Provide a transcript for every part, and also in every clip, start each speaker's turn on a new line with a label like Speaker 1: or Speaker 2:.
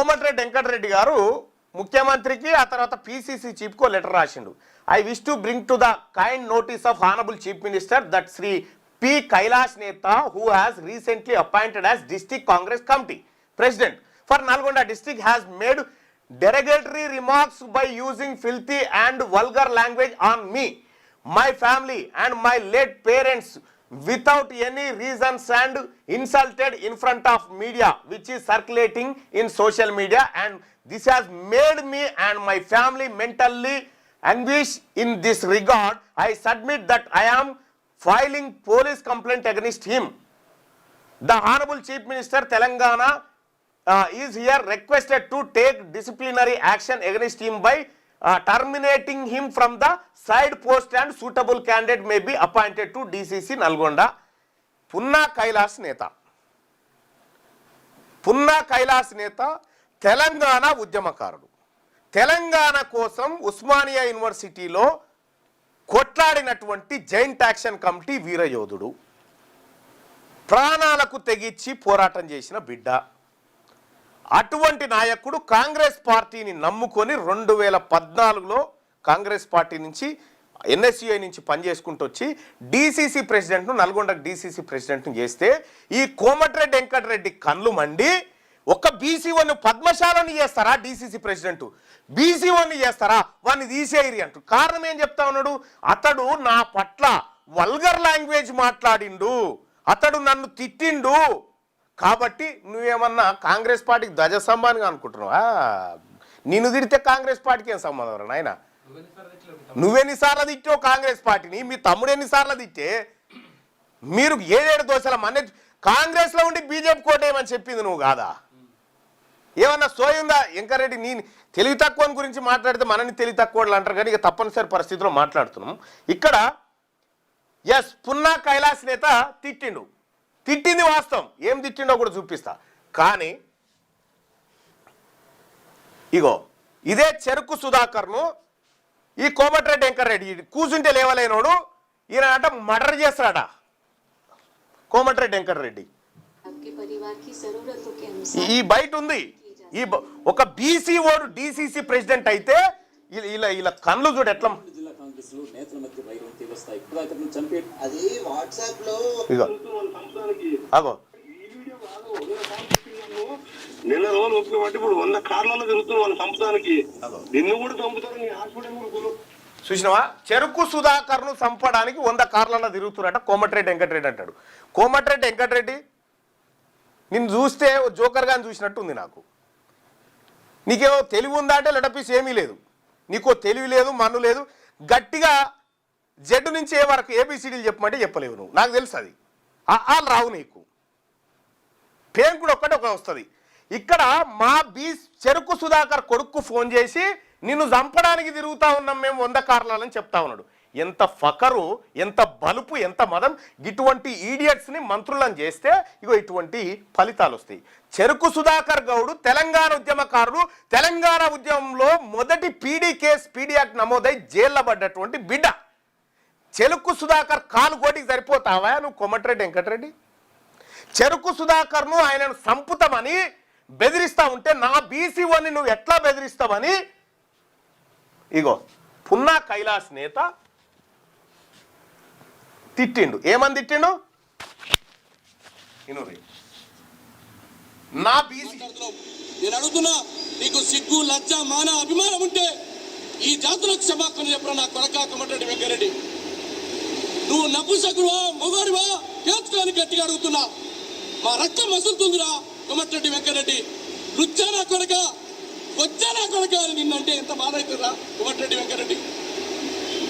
Speaker 1: కోమటిరెడ్డి వెంకటరెడ్డి గారు ముఖ్యమంత్రికి ఆ తర్వాత పీసీసీ చీఫ్కో లెటర్ రాసిండు. I wish to bring to the kind notice of honourable chief minister that Shri P. Kailash Neta who has recently appointed as district Congress committee president. For Nalgonda district has made derogatory remarks by using filthy and vulgar language on me my family and my late parents without any reasons and insulted in front of media which is circulating in social media. And this has made me and my family mentally anguish in this regard. I submit that i am filing police complaint against him. The Honorable Chief Minister Telangana uh, is here requested to take disciplinary action against him by terminating him from the said post and suitable candidate may be appointed to DCC Nalgonda Punna Kailas Neta Punna Kailas నేత తెలంగాణ ఉద్యమకారుడు తెలంగాణ కోసం ఉస్మానియా యూనివర్సిటీలో కొట్లాడినటువంటి joint action committee వీరయోధుడు ప్రాణాలకు తెగించి పోరాటం చేసిన బిడ్డ అటువంటి నాయకుడు కాంగ్రెస్ పార్టీని నమ్ముకొని రెండు వేల పద్నాలుగులో కాంగ్రెస్ పార్టీ నుంచి ఎన్ఎస్యుఐ నుంచి పనిచేసుకుంటూ వచ్చి డీసీసీ ప్రెసిడెంట్ను నల్గొండ డీసీసీ ప్రెసిడెంట్ను చేస్తే ఈ కోమటిరెడ్డి వెంకటరెడ్డి కళ్ళు మండి ఒక బీసీఓని పద్మశాలని చేస్తారా డీసీసీ ప్రెసిడెంట్? బీసీఓని చేస్తారా? వాడిని తీసేయరి అంటు కారణం ఏం చెప్తా ఉన్నాడు? అతడు నా పట్ల వల్గర్ లాంగ్వేజ్ మాట్లాడిండు. అతడు నన్ను తిట్టిండు. కాబట్టి నువ్వేమన్నా కాంగ్రెస్ పార్టీకి ధ్వజ ధ్వజస్తంభానికి అనుకుంటున్నావా? నిన్ను తిడితే కాంగ్రెస్ పార్టీకి ఏం సంబంధం రా నాయన? నువ్వెన్నిసార్లు తిట్టావు కాంగ్రెస్ పార్టీని? మీ తమ్ముడు ఎన్నిసార్లు తిట్టే? మీరు ఏడేడు దోశల మన కాంగ్రెస్లో ఉండి బీజేపీ కోటేయమని చెప్పింది నువ్వు కాదా? ఏమన్నా సోయిందా వెంకరెడ్డి నీ తెలివి తక్కువ గురించి మాట్లాడితే మనని తెలివి తక్కువలు అంటారు కానీ ఇక తప్పనిసరి పరిస్థితిలో మాట్లాడుతున్నాం. ఇక్కడ ఎస్ పున్నా కైలాస్ నేత తిట్టిండు. తిట్టింది వాస్తవం. ఏం తిట్టిండో కూడా చూపిస్తా. కానీ ఇగో ఇదే చెరుకు సుధాకర్ను ఈ కోమటిరెడ్డి వెంకటరెడ్డి కూచుంటే లేవలేనోడు ఈయన అంట మర్డర్ చేస్తాడా కోమటిరెడ్డి వెంకటరెడ్డి. ఈ బయట ఉంది. ఈ ఒక బీసీ ఓడు డిసిసి ప్రెసిడెంట్ అయితే ఇలా ఇలా కళ్ళు చూడు ఎట్లా
Speaker 2: కాంగ్రెస్లో నేతల మధ్య వైరం తీవ్రస్థాయి చంపే
Speaker 3: అది
Speaker 1: వాట్సాప్లో అగో.
Speaker 4: నిన్న రోజులు ఇప్పుడు వంద కార్లలో తిరుగుతున్నారు వాళ్ళ చంపడానికి నిన్ను కూడా చంపుతారు నీ హాస్పిటల్ కూడా.
Speaker 1: చూసినావా? చెరుకు సుధాకర్ను చంపడానికి వంద కార్లలో తిరుగుతున్నట కోమటిరెడ్డి వెంకటరెడ్డి అంటాడు. కోమటిరెడ్డి వెంకటరెడ్డి నిన్ను చూస్తే ఓ జోకర్ గాని చూసినట్టు ఉంది నాకు. నీకేమో తెలివి ఉందా అంటే లెటపీస్ ఏమీ లేదు. నీకో తెలివి లేదు మన్ను లేదు. గట్టిగా జెడ్ నుంచి ఏ వరకు ఏబిసిడీలు చెప్పమంటే చెప్పలేవు నువ్వు. నాకు తెలుసు అది. వాళ్ళు రావు నీకు. పేరు కూడా ఒక్కటే ఒక వస్తుంది. ఇక్కడ మా బీ చెరుకు సుధాకర్ కొడుకు ఫోన్ చేసి నిన్ను చంపడానికి తిరుగుతా ఉన్నాం మేము వంద కార్లని చెప్తా ఉన్నాడు. ఎంత ఫకరు ఎంత బలుపు ఎంత మదం ఇటువంటి ఈడియట్స్ని మంత్రులను చేస్తే ఇగో ఇటువంటి ఫలితాలు వస్తాయి చెరుకు సుధాకర్ గౌడు తెలంగాణ ఉద్యమకారుడు తెలంగాణ ఉద్యమంలో మొదటి పీడీ కేసు పీడీ యాక్ట్ నమోదై జైల్లో పడ్డటువంటి బిడ్డ. చెరుకు సుధాకర్ కాలు కోటికి సరిపోతావా? నువ్వు కొమ్మటిరెడ్డి వెంకటరెడ్డి? చెరుకు సుధాకర్ను ఆయనను సంపుతామని బెదిరిస్తా ఉంటే నా బీసీఓని నువ్వు ఎట్లా బెదిరిస్తావని? ఇగో పున్నా కైలాస్ నేత తిట్టిండు. ఏమని తిట్టిండు? ఇనురి నా బీసీ
Speaker 5: నేను అడుగుతున్నా నీకు సిగ్గు లజ్జ మాన అభిమానం ఉంటే ఈ జాతులకు క్షమాపణ చెప్పరా నా కొడకా కొమటరెడ్డి వెంకరెడ్డి? నువ్వు నపుసకుడువా మొగడువా తెలుసుకోని గట్టిగా అడుగుతున్నా. మా రక్తం మసులుతుందిరా కొమటిరెడ్డి వెంకరెడ్డి. రుచ్చా నా కొడక వచ్చా నా కొడక అని నిన్నంటే ఎంత బాధ అవుతుందా కొమటిరెడ్డి వెంకరెడ్డి?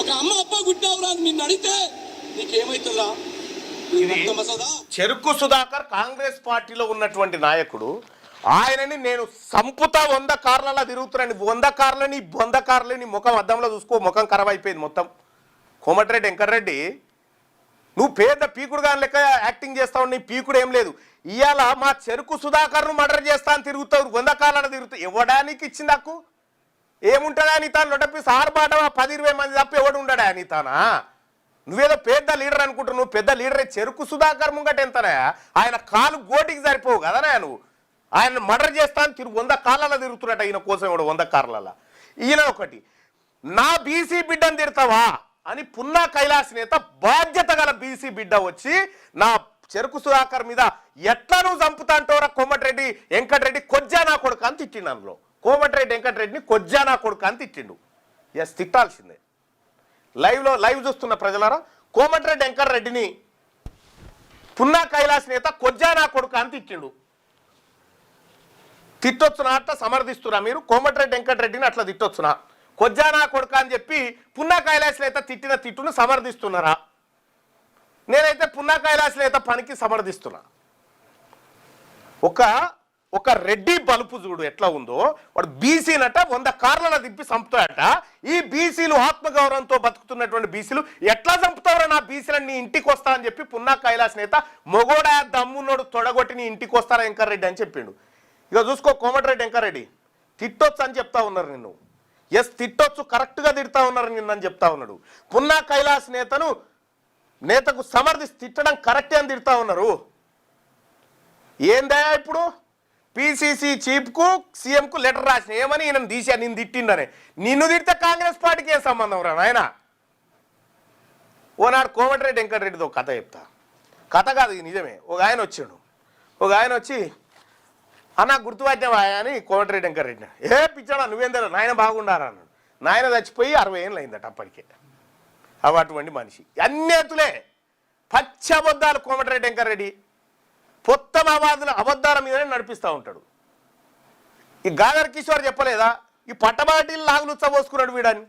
Speaker 5: ఒక అమ్మ అప్ప గుడ్డావురా నిన్ను అడిగితే
Speaker 1: చెరుకు సుధాకర్ కాంగ్రెస్ పార్టీలో ఉన్నటువంటి నాయకుడు. ఆయనని నేను సంపుతా వంద కార్లలో తిరుగుతున్నాను. వంద కార్లని వంద కార్లని ముఖం అద్దంలో చూసుకో ముఖం ఖరాబ్ అయిపోయింది మొత్తం. కోమటిరెడ్డి వెంకటరెడ్డి నువ్వు పేద పీకుడు గాని లెక్క యాక్టింగ్ చేస్తావు నీ పీకుడు ఏం లేదు. ఇవాళ మా చెరుకు సుధాకర్ను మర్డర్ చేస్తా అని తిరుగుతావు వంద కార్లలో తిరుగుతావు ఇవ్వడానికి ఇచ్చింది నాకు ఏముంటుందా నీ తాను లొటపి సార్ బాట పది ఇరవై మంది తప్ప ఎవడు ఉండడా నీ తానా నువ్వేదో పెద్ద లీడర్ అనుకుంటున్నావు పెద్ద లీడరే. చెరుకు సుధాకర్ ముంగట ఎంతనా? ఆయన కాలు గోటికి సరిపోవు కదనా నువ్వు? ఆయన మర్డర్ చేస్తాను తిరుగు వంద కాలాల తిరుగుతున్నట్టు ఈయన కోసం కూడా వంద కార్ల ఈయన ఒకటి నా బీసీ బిడ్డను తిడతావా? అని పున్నా కైలాస్ నేత బాధ్యత గల బీసీ బిడ్డ వచ్చి నా చెరుకు సుధాకర్ మీద ఎట్లా నువ్వు చంపుతాంటోరా కోమటిరెడ్డి వెంకటరెడ్డి కొజ్జా నా కొడుకు అని తిట్టిండు అందులో. కోమటిరెడ్డి వెంకటరెడ్డిని కొజ్జా నా కొడుకు అని తిట్టిండు. ఎస్ తిట్టాల్సిందే. లైవ్లో లైవ్ చూస్తున్న ప్రజలారా కోమటిరెడ్డి వెంకటరెడ్డిని పున్నా కైలాస్ నేత కొజ్జా నా కొడుకు అని తిట్టిండు. తిట్టొచ్చునా అట్లా సమర్థిస్తున్నా మీరు? కోమటిరెడ్డి వెంకటరెడ్డిని అట్లా తిట్టొచ్చునా? కొజ్జానా కొడుక అని చెప్పి పున్నా కైలాస్ నేత తిట్టిన తిట్టును సమర్థిస్తున్నారా? నేనైతే పున్నా కైలాస్ నేత పనికి సమర్థిస్తున్నా. ఒక ఒక రెడ్డి బలుపు చూడు ఎట్లా ఉందో. వాడు బీసీనట వంద కార్లను దింపి చంపుతాడట. ఈ బీసీలు ఆత్మగౌరవంతో బతుకుతున్నటువంటి బీసీలు ఎట్లా చంపుతావురా నా బీసీలను నీ ఇంటికి వస్తా అని చెప్పి పున్నా కైలాస్ నేత మొగోడా దమ్మున్నోడు తొడగొట్టి నీ ఇంటికి వస్తారా వెంకరెడ్డి అని చెప్పిండు. ఇక చూసుకో కోమటిరెడ్డి వెంకరెడ్డి తిట్టొచ్చు అని చెప్తా ఉన్నారు నిన్ను. ఎస్ తిట్టొచ్చు కరెక్ట్గా తిడతా ఉన్నారు నిన్నని చెప్తా ఉన్నాడు. పున్నా కైలాస్ నేతను నేతకు సమర్థి తిట్టడం కరెక్టే అని తిడతా ఉన్నారు. ఏందా ఇప్పుడు? పిసిసి చీఫ్కు సీఎంకు లెటర్ రాసిన ఏమని ఈయన తీసా నేను తిట్టిండనే. నిన్ను తిడితే కాంగ్రెస్ పార్టీకి ఏం సంబంధం రా నాయన? ఓనాడు కోమటిరెడ్డి వెంకటరెడ్డితో కథ చెప్తా. కథ కాదు ఇది నిజమే. ఒక ఆయన వచ్చాడు. ఒక ఆయన వచ్చి అన్న గుర్తుపట్టినవా అని కోమటిరెడ్డి వెంకటరెడ్డి ఏ పిచ్చాడా నువ్వేం తెలియదు నాయన బాగుండారా? అన్నాడు. నాయన చచ్చిపోయి అరవై ఏళ్ళు అయిందట అప్పటికే. అవి అటువంటి మనిషి. అన్నేతులే పచ్చ అబద్ధాలు కోమటిరెడ్డి వెంకటరెడ్డి. పొత్తం అబద్ధాల మీదనే నడిపిస్తూ ఉంటాడు. ఈ గాదర్ కిషోర్ చెప్పలేదా? ఈ పట్టబాటీలు లాగులు పోసుకున్నాడు వీడని?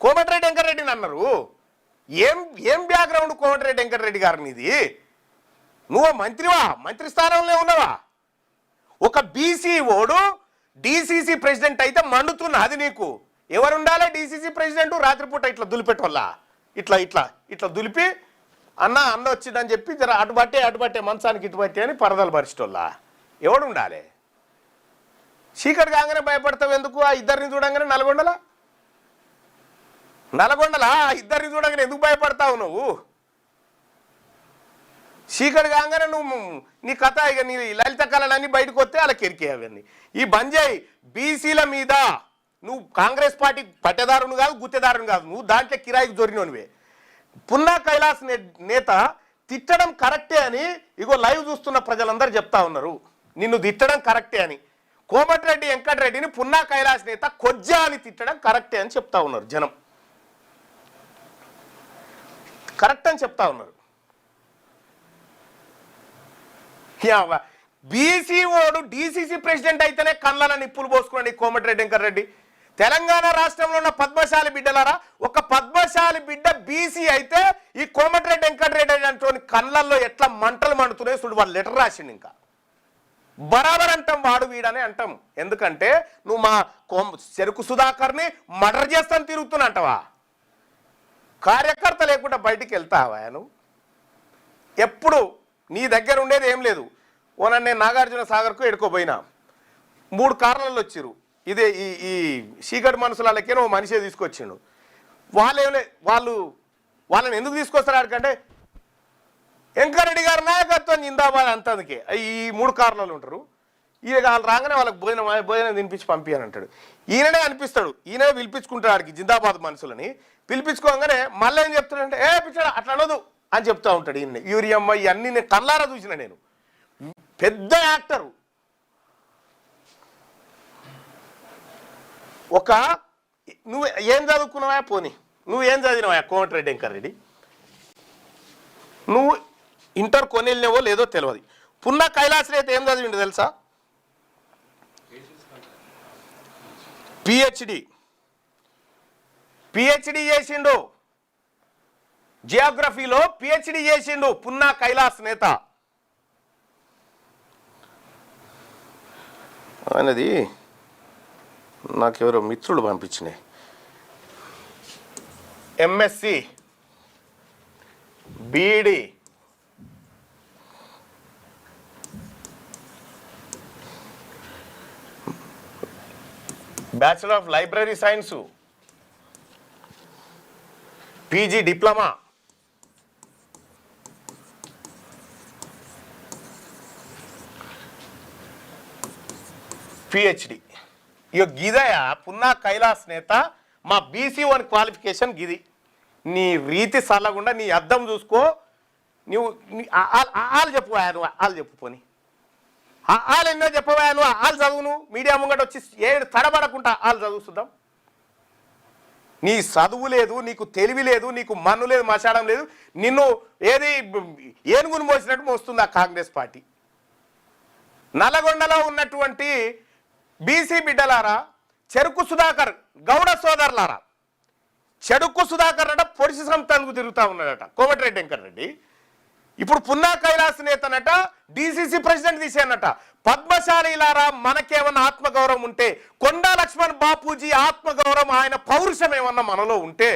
Speaker 1: కోమటిరెడ్డి వెంకటరెడ్డిని అన్నారు. ఏం ఏం బ్యాక్గ్రౌండ్ కోమటిరెడ్డి వెంకటరెడ్డి గారు ఇది నువ్వు మంత్రివా? మంత్రి స్థానంలో ఉన్నావా? ఒక బీసీ ఓడు డీసీసీ ప్రెసిడెంట్ అయితే మండుతున్నా అది నీకు. ఎవరుండాలి డీసీసీ ప్రెసిడెంట్ రాత్రిపూట ఇట్లా దులిపెట్టవల్లా ఇట్లా ఇట్లా ఇట్లా దులిపి అన్న అన్న వచ్చిందని చెప్పి జర అటుబట్టే అటుబట్టే మంచానికి ఇటుబట్టే అని పరదలు పరిచేటోళ్ళ? ఎవడు ఉండాలి? చీకటి కాగానే భయపడతావు ఎందుకు? ఆ ఇద్దరిని చూడంగానే నల్గొండలా? నల్గొండలా? ఆ ఇద్దరిని చూడంగానే ఎందుకు భయపడతావు నువ్వు? చీకటి కాగానే నువ్వు నీ కథ ఇక నీ లలిత కళలన్నీ బయటకు వస్తే అలా కెరికే అవన్నీ. ఈ బంజాయి బీసీల మీద నువ్వు కాంగ్రెస్ పార్టీ పట్టెదారును కాదు గుత్తెదారును కాదు. నువ్వు దాంట్లో కిరాయికి దొరినోనివే పున్నా కైలాస్ నేత తిట్టడం కరెక్టే అని ఇగో లైవ్ చూస్తున్న ప్రజలందరూ చెప్తా ఉన్నారు. నిన్ను తిట్టడం కరెక్టే అని. కోమటిరెడ్డి వెంకటరెడ్డిని పున్నా కైలాస్ నేత కొజ్జా అని తిట్టడం కరెక్టే అని చెప్తా ఉన్నారు జనం. కరెక్ట్ అని చెప్తా ఉన్నారు. బీసీ ఓడు డీసీసీ ప్రెసిడెంట్ అయితేనే కళ్ళన నిప్పులు పోసుకోండి కోమటిరెడ్డి వెంకటరెడ్డి. తెలంగాణ రాష్ట్రంలో ఉన్న పద్మశాలి బిడ్డలారా ఒక పద్మశాలి బిడ్డ బీసీ అయితే ఈ కోమటిరెడ్డి వెంకటరెడ్డి అంటోని కళ్ళల్లో ఎట్లా మంటలు మండుతున్నాయి చూడు వాళ్ళు లెటర్ రాసిండు ఇంకా. బరాబర్ అంటాం వాడు వీడని అంటాం. ఎందుకంటే నువ్వు మా కో చెరుకు సుధాకర్ని మర్డర్ చేస్తాను తిరుగుతున్నా అంటవా? కార్యకర్త లేకుండా బయటికి వెళ్తావా నువ్వు? ఎప్పుడు నీ దగ్గర ఉండేది ఏం లేదు. ఓ నన్ను నాగార్జున సాగర్కు ఎడుకోపోయినా మూడు కార్లలో వచ్చిర్రు. ఇదే ఈ ఈ చీకటి మనుషులకే ఓ మనిషే తీసుకొచ్చిండు. వాళ్ళు వాళ్ళు వాళ్ళని ఎందుకు తీసుకొస్తారు ఆడికంటే వెంకరెడ్డి గారి నాయకత్వం జిందాబాద్ అంతందుకే. ఈ మూడు కారణాలు ఉంటారు. ఈయన వాళ్ళు రాగానే వాళ్ళకి భోజనం భోజనం తినిపించి పంపి అంటాడు. ఈయననే అనిపిస్తాడు. ఈయనే పిలిపించుకుంటాడు ఆడికి జిందాబాద్ మనుషులని పిలిపించుకోగానే మళ్ళీ ఏం చెప్తాడంటే ఏ పిచ్చాడు అట్లా అనదు అని చెప్తా ఉంటాడు ఈయన్ని. యూరియమ్మ ఇవన్నీ నేను కళ్ళారా చూసిన నేను. పెద్ద యాక్టరు. ఒక నువ్వు ఏం చదువుకున్నావా? పోనీ. నువ్వు ఏం చదివినావా? కోమటిరెడ్డి వెంకరెడ్డి నువ్వు ఇంటర్ కొనెళ్ళినవో లేదో తెలియదు పున్న కైలాస్ రైతే ఏం చదివిండు తెలుసా? పిహెచ్డి పిహెచ్డి చేసిండు. జియోగ్రఫీలో పిహెచ్డి చేసిండు పున్నా కైలాస్ నేత. అనేది నాకెవరో మిత్రులు పంపించినాయి. MSc BEd bachelor of library science PG diploma PhD ఇక గిదయ పున్నా కైలాస్ నేత మా బీసీ వన్ క్వాలిఫికేషన్ గిది. నీ రీతి సల్లగుండా నీ అద్దం చూసుకో. నువ్వు ఆలు చెప్పుకోయా నువ్వు ఆలు చెప్పు పోని. ఆలు ఎన్నో చెప్పబోయా నువ్వు ఆలు చదువు నువ్వు. మీడియా ముంగట వచ్చి ఏడు తడబడకుండా ఆలు చదువు నీ చదువు లేదు నీకు తెలివి లేదు నీకు మన్ను లేదు మసాడం లేదు. నిన్ను ఏది ఏనుగును మోసినట్టు మోస్తుంది ఆ కాంగ్రెస్ పార్టీ. నల్లగొండలో ఉన్నటువంటి బీసీ బిడ్డలారా చెరుకు సుధాకర్ గౌడ సోదరులారా. చెడుకు సుధాకర్ అట పొడిసి సంతానికి తిరుగుతా ఉన్నాడట కోమటిరెడ్డి వెంకటరెడ్డి. ఇప్పుడు పున్నా కైలాస్ నేతనట డిసిసి ప్రెసిడెంట్ తీసేనట పద్మశాలీలారా మనకేమన్నా ఆత్మగౌరవం ఉంటే కొండా లక్ష్మణ్ బాపూజీ ఆత్మగౌరవం ఆయన పౌరుషం ఏమన్నా మనలో ఉంటే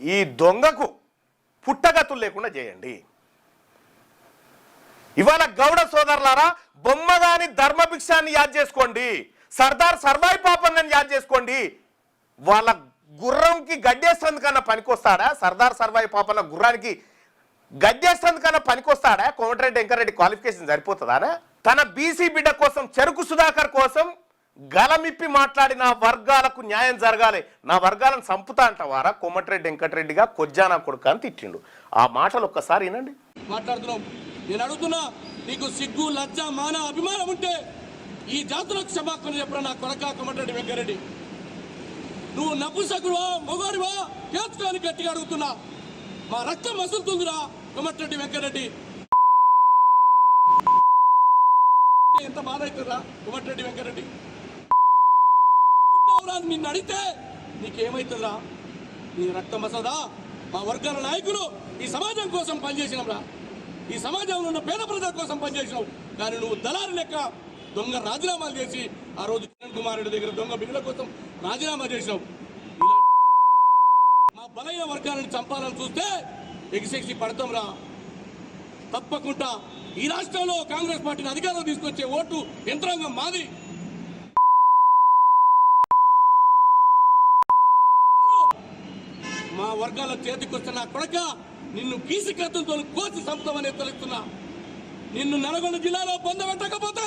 Speaker 1: ఈ దొంగకు పుట్టగతులు లేకుండా చేయండి. ఇవాళ గౌడ సోదరులారా బొమ్మగాని ధర్మభిక్షాన్ని యాద్ చేసుకోండి. సర్దార్ సర్వాయి పాపన్నని యాద్ చేసుకోండి. వాళ్ళ గుర్రంకి గడ్డేస్తందుకన్నా పనికొస్తాడా? సర్దార్ సర్వాయి పాపన్న గుర్రానికి గడ్డేస్తందుకన్నా పనికొస్తాడా? కోమటిరెడ్డి వెంకరెడ్డి క్వాలిఫికేషన్ సరిపోతుందా తన బీసీ బిడ్డ కోసం చెరుకు సుధాకర్ కోసం గలమిప్పి మాట్లాడిన వర్గాలకు న్యాయం జరగాలి. నా వర్గాలను చంపుతా అంటవారా? కోమటిరెడ్డి వెంకటరెడ్డిగా కొజ్జానా కొడుకు అని తిట్టిండు. ఆ మాటలు ఒక్కసారి వినండి.
Speaker 5: మాట్లాడుతున్నాం. నేను అడుగుతున్నా నీకు సిగ్గు లజ్జ మాన అభిమానం ఉంటే ఈ జాతులకు క్షమాపణ చెప్పరా నా కొడక కొమటరెడ్డి వెంకరెడ్డి? నువ్వు నపుసకుడువా మొగోడివా? కేసుకొని గట్టిగా అడుగుతున్నా. మా రక్తం మసులుతుందిరా కొమటరెడ్డి వెంకరెడ్డి. ఎంత బాధ అవుతుందా కొమటరెడ్డి వెంకరెడ్డి? అని నిన్ను అడిగితే నీకేమైతుందా నీ రక్తం మసదా మా వర్గాల నాయకులు ఈ సమాజం కోసం పనిచేసినరా ఈ సమాజంలో ఉన్న పేద ప్రజల కోసం పనిచేసినావు. కానీ నువ్వు దళారు లెక్క దొంగ రాజీనామాలు చేసి ఆ రోజు కిరణ్ కుమార్ రెడ్డి దగ్గర దొంగ బిల్లుల కోసం రాజీనామా చేసినావు. ఇలాంటి మా బలైన వర్గాలను చంపాలని చూస్తే ఎగిసెగిసి పడతాం రా తప్పకుండా ఈ రాష్ట్రంలో కాంగ్రెస్ పార్టీని అధికారం తీసుకొచ్చే ఓటు యంత్రాంగం మాది. మా వర్గాల చేతికొచ్చిన నా కొడక నిన్ను కీసి కోసి సంపుతామని హెచ్చరిస్తున్నా. నిన్ను నల్గొండ జిల్లాలో పొందబెట్టకపోతే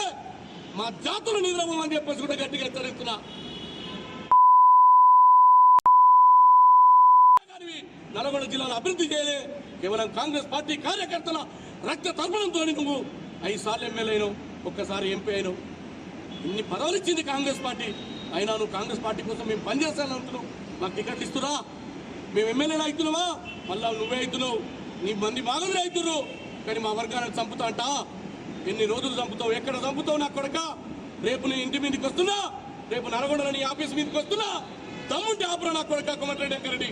Speaker 5: మా జాతులు నిద్రమని చెప్పేసి కూడా గట్టిగా హెచ్చరిస్తున్నా. నల్గొండ జిల్లాను అభివృద్ధి చేయలే. కేవలం కాంగ్రెస్ పార్టీ కార్యకర్తల రక్త తర్పణంతో నువ్వు ఐదు సార్లు ఎమ్మెల్యే అయినావు ఒక్కసారి ఎంపీ అయినావు. ఇన్ని పదవులు ఇచ్చింది కాంగ్రెస్ పార్టీ. అయినా నువ్వు కాంగ్రెస్ పార్టీ కోసం మేము పనిచేస్తాను అంటున్నావు. మాకు టికెట్ ఇస్తున్నా మేము ఎమ్మెల్యేలు అవుతున్నావా? మళ్ళా నువ్వే అవుతున్నావు. నీ మంది బాగుంది అవుతున్నారు కానీ మా వర్గాన్ని చంపుతా అంట? ఎన్ని రోజులు చంపుతావు? ఎక్కడ చంపుతావు నా కొడక? రేపు నేను ఇంటి మీదకి వస్తున్నా? రేపు నరగొండలో నీ ఆఫీస్ మీదకి వస్తున్నా? దమ్ముంటే ఆపరా నా కొడక కొమటిరెడ్డి వెంకరెడ్డి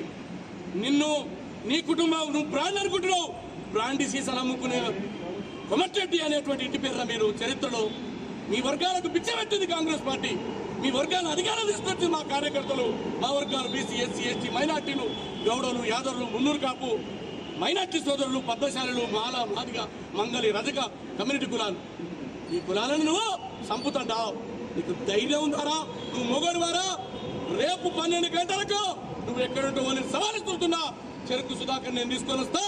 Speaker 5: నిన్ను నీ కుటుంబం నువ్వు బ్రాండ్ అనుకుంటున్నావు. బ్రాండ్ సీసాలు అమ్ముకునే కొమటిరెడ్డి అనేటువంటి ఇంటి పేరు మీరు చరిత్రలో మీ వర్గాలకు పిచ్చబెట్టింది కాంగ్రెస్ పార్టీ. మీ వర్గాన్ని అధికారం తీసుకొచ్చింది మా కార్యకర్తలు మా వర్గాలు బీసీ ఎస్సీ ఎస్టీ మైనార్టీలు. గౌడలు యాదవులు మున్నూరు కాపు మైనార్టీ సోదరులు పద్మశాలులు మాల మాదిగ మంగలి రజక కమ్యూనిటీ కులాలు. ఈ కులాలను నువ్వు సంపుతంటావు. నీకు ధైర్యం ఉందారా? నువ్వు మొగడువారా? రేపు పన్నెండు గంటలకు నువ్వు ఎక్కడుంటావు అని సవాలిస్తున్నా చెరుకు సుధాకర్ నేను తీసుకొని వస్తా.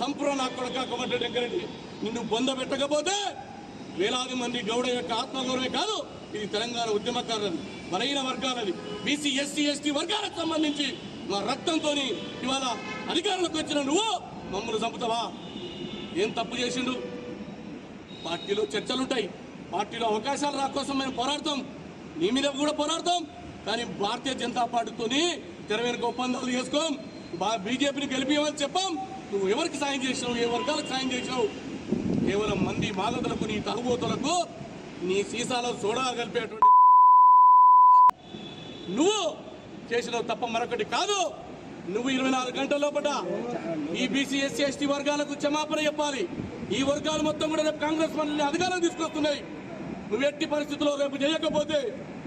Speaker 5: సంపూర్ణ నా కొడక కొమటి వెంకరెడ్డి నిన్ను బొంద పెట్టకపోతే వేలాది మంది గౌడ యొక్క ఆత్మగౌరవే కాదు. ఇది తెలంగాణ ఉద్యమకారులది బలహీన వర్గాలది బీసీ ఎస్సీ ఎస్టీ వర్గాలకు సంబంధించి మా రక్తంతో ఇవాళ అధికారంలోకి వచ్చిన నువ్వు మమ్మల్ని చంపుతావా? ఏం తప్పు చేసిండు? పార్టీలో చర్చలుంటాయి. పార్టీలో అవకాశాలు రాకోసం మేము పోరాడతాం. నీ మీద కూడా పోరాడతాం. కానీ భారతీయ జనతా పార్టీతోని తెరవైన ఒప్పందాలు చేసుకోం. బా బీజేపీని గెలిపియమని చెప్పాం. నువ్వు ఎవరికి సాయం చేసినావు? ఏ వర్గాలకు సాయం చేసినావు? కేవలం మంది మాగదులకు నీ తాగుబోతులకు నీ సీసాలో సోడా కలిపేటువంటి నువ్వు చేసిన తప్ప మరొకటి కాదు. నువ్వు ఇరవై నాలుగు గంటల లోపల ఈ బీసీ ఎస్సీ ఎస్టీ వర్గాలకు క్షమాపణ చెప్పాలి. ఈ వర్గాలు మొత్తం కూడా రేపు కాంగ్రెస్ మనల్ని అధికారం తీసుకొస్తున్నాయి. నువ్వు ఎట్టి పరిస్థితుల్లో రేపు చేయకపోతే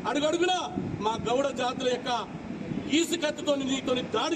Speaker 5: అడుగడుగునా మా గౌడ జాతుల యొక్క ఈసు కత్తితో నీతో దాడి